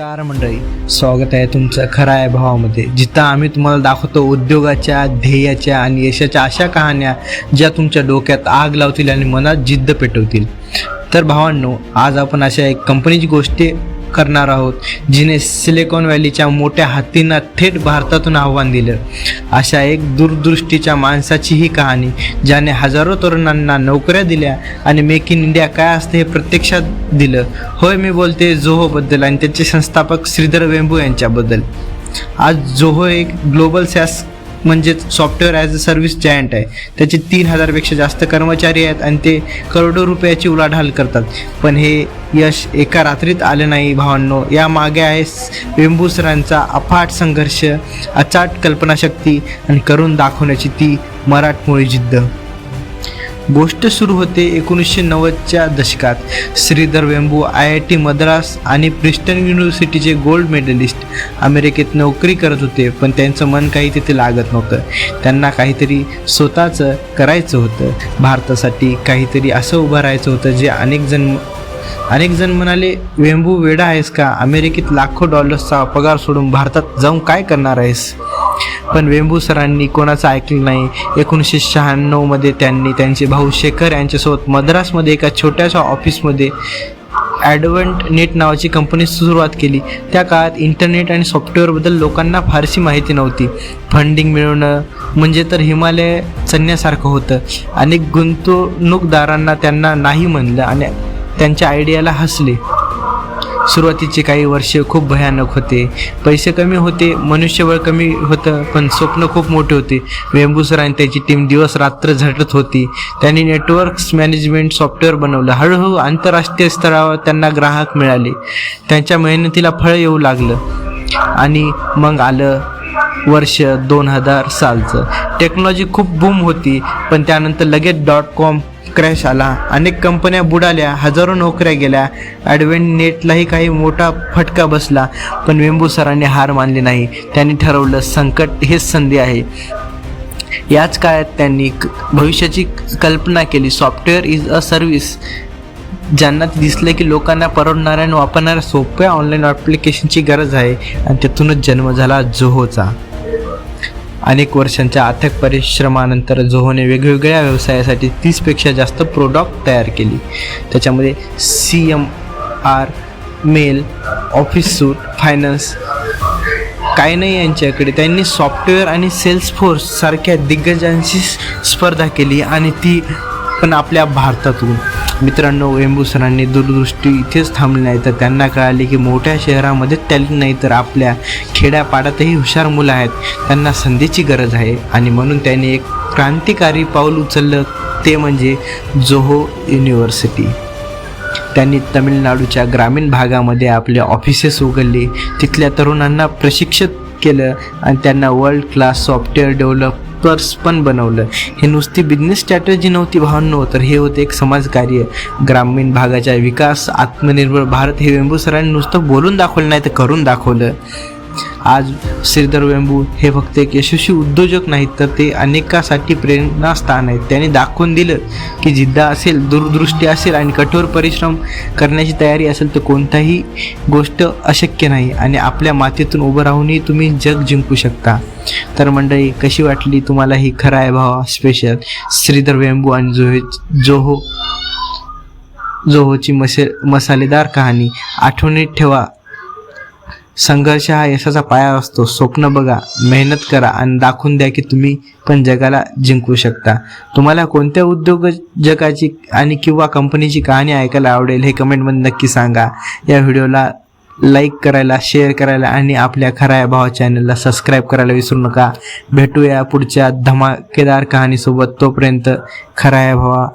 नमस्कार मंडळी. स्वागत आहे तुमचं खरा आहे भावामध्ये. जिथं आम्ही तुम्हाला दाखवतो उद्योगाच्या ध्येयाच्या आणि यशाच्या अशा कहाण्या ज्या तुमच्या डोक्यात आग लावतील आणि मनात जिद्द पेटवतील. तर भावांनो आज आपण अशा एक कंपनीची गोष्टी करणार आहोत जिने सिलिकॉन व्हॅलीच्या मोठ्या हत्तींना थेट भारतातून आव्हान दिलं. अशा एक दूरदृष्टीच्या माणसाची ही कहाणी ज्याने हजारो तरुणांना नोकऱ्या दिल्या आणि मेक इन इंडिया काय असते हे प्रत्यक्षात दिलं. होय मी बोलते जोहोबद्दल आणि त्याचे संस्थापक श्रीधर वेंबू यांच्याबद्दल. आज जोहो एक ग्लोबल सॅस म्हणजेच software as a service giant आहे. त्याचे तीन हजारपेक्षा जास्त कर्मचारी आहेत आणि ते करोडो रुपयाची उलाढाल करतात. पण हे यश एका रात्रीत आले नाही भावांनो. या मागे आहे वेंबूसरांचा अफाट संघर्ष अचाट कल्पनाशक्ती आणि करून दाखवण्याची ती मराठमोळी जिद्द. गोष्ट सुरू होते एकोणीसशे नव्वदच्या दशकात. Sridhar Vembu I I T Madras आणि प्रिस्टन युनिव्हर्सिटीचे गोल्ड मेडलिस्ट अमेरिकेत नोकरी करत होते पण त्यांचं मन काही तिथे लागत नव्हतं. त्यांना काहीतरी स्वतःचं करायचं होतं. भारतासाठी काहीतरी असं उभं राहायचं होतं जे अनेक जण अनेक जण म्हणाले वेंबू वेडा आहेस का? अमेरिकेत लाखो डॉलर्सचा पगार सोडून भारतात जाऊन काय करणार आहेस? पण वेंबू सरांनी कोणाचं ऐकलं नाही. एकोणीसशे शहाण्णवमध्ये त्यांनी त्यांचे भाऊ शेखर यांच्यासोबत मद्रासमध्ये एका छोट्याशा ऑफिसमध्ये ॲडव्हंट नेट नावाची कंपनी सुरुवात केली. त्या काळात इंटरनेट आणि सॉफ्टवेअरबद्दल लोकांना फारशी माहिती नव्हती. फंडिंग मिळवणं म्हणजे तर हिमालय चढण्यासारखं होतं. अनेक गुंतवणूकदारांना त्यांना नाही म्हणलं आणि त्यांच्या आयडियाला हसले. सुरुवातीचे काही वर्ष खूप भयानक होते. पैसे कमी होते मनुष्यबळ कमी होतं पण स्वप्न खूप मोठे होते. वेंबूसर आणि त्याची टीम दिवस रात्र झटत होती. त्यांनी नेटवर्क्स मॅनेजमेंट सॉफ्टवेअर बनवलं. हळूहळू आंतरराष्ट्रीय स्तरावर त्यांना ग्राहक मिळाले. त्यांच्या मेहनतीला फळ येऊ लागलं. आणि मग आलं वर्ष दोन हजार सालचं. टेक्नॉलॉजी खूप बूम होती पण त्यानंतर लगेच डॉट कॉम क्रॅश आला. अनेक कंपन्या बुडाल्या हजारो नोकऱ्या गेल्या ॲडव्हेंट नेटलाही काही मोठा फटका बसला पण वेंबू सरांनी हार मानली नाही. त्यांनी ठरवलं संकट हेच संधी आहे. याच काळात त्यांनी क- भविष्याची कल्पना केली. सॉफ्टवेअर इज अ सर्व्हिस ज्यांना दिसलं की लोकांना परवडणाऱ्या आणि वापरणाऱ्या सोप्या ऑनलाईन ॲप्लिकेशनची गरज आहे आणि त्यातूनच जन्म झाला जोहोचा अनेक वर्षांच्या अथक परिश्रमानंतर जोहोने वेगवेगळ्या व्यवसायासाठी तीसपेक्षा जास्त प्रोडक्ट तयार केली. त्याच्यामध्ये C M R mail office suite finance काय नाही यांच्याकडे. त्यांनी सॉफ्टवेअर आणि सेल्स फोर्स सारख्या दिग्गजांशी स्पर्धा केली आणि ती पण आपल्या भारतातून. मित्रांनो वेंबू सरांनी दूरदृष्टी इथेच थांबली नाही. तर त्यांना कळाले की मोठ्या शहरामध्ये त्याली नाही तर आपल्या खेड्यापाड्यातही हुशार मुलं आहेत. त्यांना संधीची गरज आहे. आणि म्हणून त्यांनी एक क्रांतिकारी पाऊल उचललं ते म्हणजे जोहो युनिव्हर्सिटी. त्यांनी तमिळनाडूच्या ग्रामीण भागामध्ये आपले ऑफिसेस उघडले. तिथल्या तरुणांना प्रशिक्षित केलं आणि त्यांना वर्ल्ड क्लास सॉफ्टवेअर डेव्हलपर्स पण बनवलं. हे नुसती बिझनेस स्ट्रॅटर्जी नव्हती भावनो तर हे होते एक समाजकार्य. ग्रामीण भागाचा विकास आत्मनिर्भर भारत हे वेंबू सरांनी नुसतं बोलून दाखवलं नाही तर करून दाखवलं. आज श्रीधर वेंबू हे फक्त एक यशस्वी उद्योजक नाहीत तर ते अनेकासाठी प्रेरणास्थान आहेत. त्यांनी दाखवून दिलं की जिद्द असेल दूरदृष्टी असेल आणि कठोर परिश्रम करण्याची तयारी असेल तर कोणताही गोष्ट अशक्य नाही आणि आपल्या मातीतून उभं राहूनही तुम्ही जग जिंकू शकता. तर मंडळी कशी वाटली तुम्हाला ही खरा आहे भावा स्पेशल श्रीधर वेंबू आणि जोहे जोहो जोहोची मसे मसालेदार कहाणी. आठवणीत ठेवा. संघर्ष हा यशाचा पाया असतो. स्वप्न बघा मेहनत करा आणि दाखवून द्या की तुम्ही पण जगाला जिंकू शकता. तुम्हाला कोणत्या उद्योग जगाची आणि किंवा कंपनीची कहाणी ऐकायला आवडेल हे कमेंटमध्ये नक्की सांगा. या व्हिडिओला लाईक करायला शेअर करायला आणि आपल्या खऱ्या भाव भावा चॅनलला सबस्क्राईब करायला विसरू नका. भेटूया पुढच्या धमाकेदार कहाणीसोबत. तोपर्यंत खरा या भावा